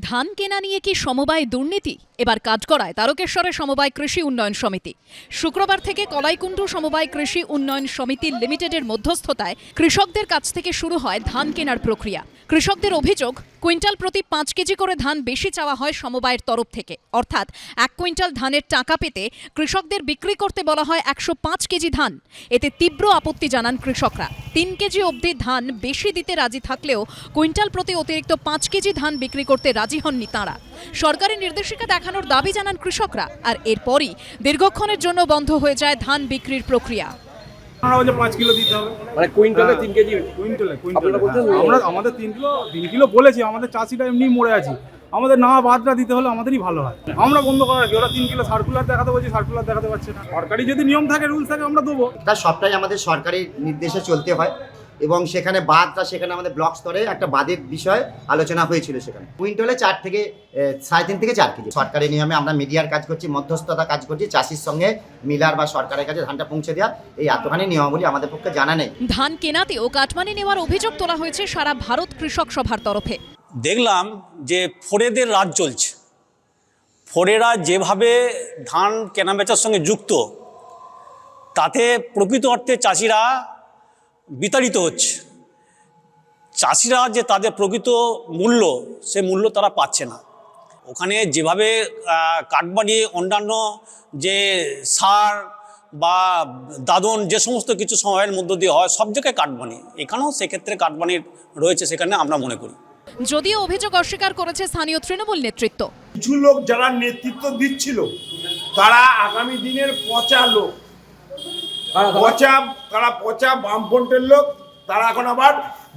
ধান কেনা নিয়ে কি সমবায় দুর্নীতি? এবার কাজ করায় তারকেশ্বরের সমবায় কৃষি উন্নয়ন সমিতি। শুক্রবার থেকে কলাইকুণ্ড সমবায় কৃষি উন্নয়ন সমিতি লিমিটেডের মধ্যস্থতায় কৃষকদের কাছ থেকে শুরু হয় ধান কেনার প্রক্রিয়া। কৃষকদের অভিযোগ কুইন্টাল প্রতি পাঁচ কেজি করে ধান বেশি চাওয়া হয় সমবায়ের তরফ থেকে। অর্থাৎ এক কুইন্টাল ধানের টাকা পেতে কৃষকদের বিক্রি করতে বলা হয় একশো পাঁচ কেজি ধান। এতে তীব্র আপত্তি জানান কৃষকরা। তিন কেজি অবধি ধান বেশি দিতে রাজি থাকলেও কুইন্টাল প্রতি অতিরিক্ত পাঁচ কেজি ধান বিক্রি করতে রাজি হননি তাঁরা। সরকারি নির্দেশিকা দেখানোর দাবি জানান কৃষকরা। আর এরপরই দীর্ঘক্ষণের জন্য বন্ধ হয়ে যায় ধান বিক্রির প্রক্রিয়া। পাঁচ কিলো দিতে হবে। মানে কুইন্টালে হ্যাঁ। তিন কেজি কুইন্টালে কুইন্টালে। আমরা আমাদের তিন কিলো তিন কিলো বলেছি আমাদের চাষিরা এমনি মরে আছি। আমাদের না বাদরা দিতে হলে আমাদেরই ভালো হয়। আমরা বন্ধ করা রাখি ওরা তিন কিলো সার্কুলার দেখাতে বলছি সার্কুলার দেখাতে পারছে না। সরকারি যদি নিয়ম থাকে রুলস থাকে আমরা দেবো। তার সবটাই আমাদের সরকারি নির্দেশে চলতে হয়। এবং সেখানে বাদটা সেখানে আমাদের ব্লক স্তরে একটা বাদের বিষয় আলোচনা হয়েছিল সেখানে। কুইন্টলে চার থেকে সাড়ে তিন থেকে চার কেজি। সরকারি নিয়মে আমরা মিডিয়ার কাজ করছি মধ্যস্থতা কাজ করছি চাষির সঙ্গে মিলার বা সরকারের কাছে ধানটা পৌঁছে দেওয়া এই এতখানি নিয়মাবলী আমাদের পক্ষে জানা নেই। ধান কেনাতেও কাটমানি নেওয়ার অভিযোগ তোলা হয়েছে সারা ভারত কৃষক সভার তরফে। দেখলাম যে ফোরেদের রাজ চলছে ফোরেরা যেভাবে ধান কেনাবেচার সঙ্গে যুক্ত তাতে প্রকৃত অর্থে চাষিরা বিতাড়িত হচ্ছে। চাষিরা যে তাদের প্রকৃত মূল্য সে মূল্য তারা পাচ্ছে না। ওখানে যেভাবে কাঠবাড়ি অন্যান্য যে সার বা দাদন যে সমস্ত কিছু সময়ের মধ্য দিয়ে হয় সব জায়গায় কাঠবানি এখানেও সেক্ষেত্রে কাঠবানির রয়েছে সেখানে আমরা মনে করি। যদিও অভিযোগ অস্বীকার করেছে স্থানীয় তৃণমূল নেতৃত্ব। কিছু লোক যারা নেতৃত্ব দিচ্ছিল তারা আগামী দিনের পচা লোক। পচা তারা পচা বামফ্রন্টের লোক তারা এখন আবার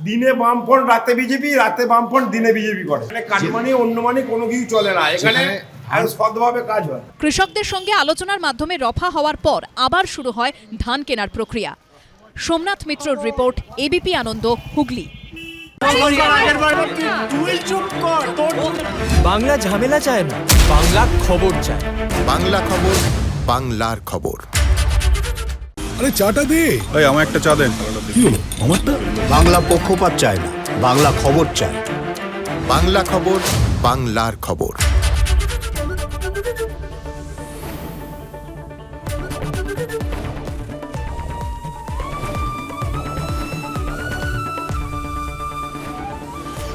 দিনে বামফ্রন্ট রাতে বিজেপি রাতে বামফ্রন্ট দিনে বিজেপি করে। এখানে কাটমানি অন্য মানে কোনো কিছু চলে না। এখানে কাজ হয়। কৃষকদের সঙ্গে আলোচনার মাধ্যমে রফা হওয়ার পর আবার শুরু হয় ধান কেনার প্রক্রিয়া। সোমনাথ মিত্রর রিপোর্ট এবিপি আনন্দ হুগলি। বাংলা ঝামেলা চায় না বাংলা খবর চায়। বাংলা খবর বাংলার খবর। আরে চাটা দে। এই আমার একটা চা দেন। কি হলো? আমারটা? বাংলা পক্ষপাত চায় না বাংলা খবর চায়। বাংলা খবর বাংলার খবর।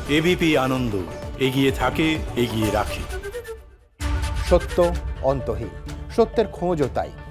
এবিপি আনন্দ এগিয়ে থাকে এগিয়ে রাখে। সত্য অন্তহীন সত্যের খোঁজও তাই।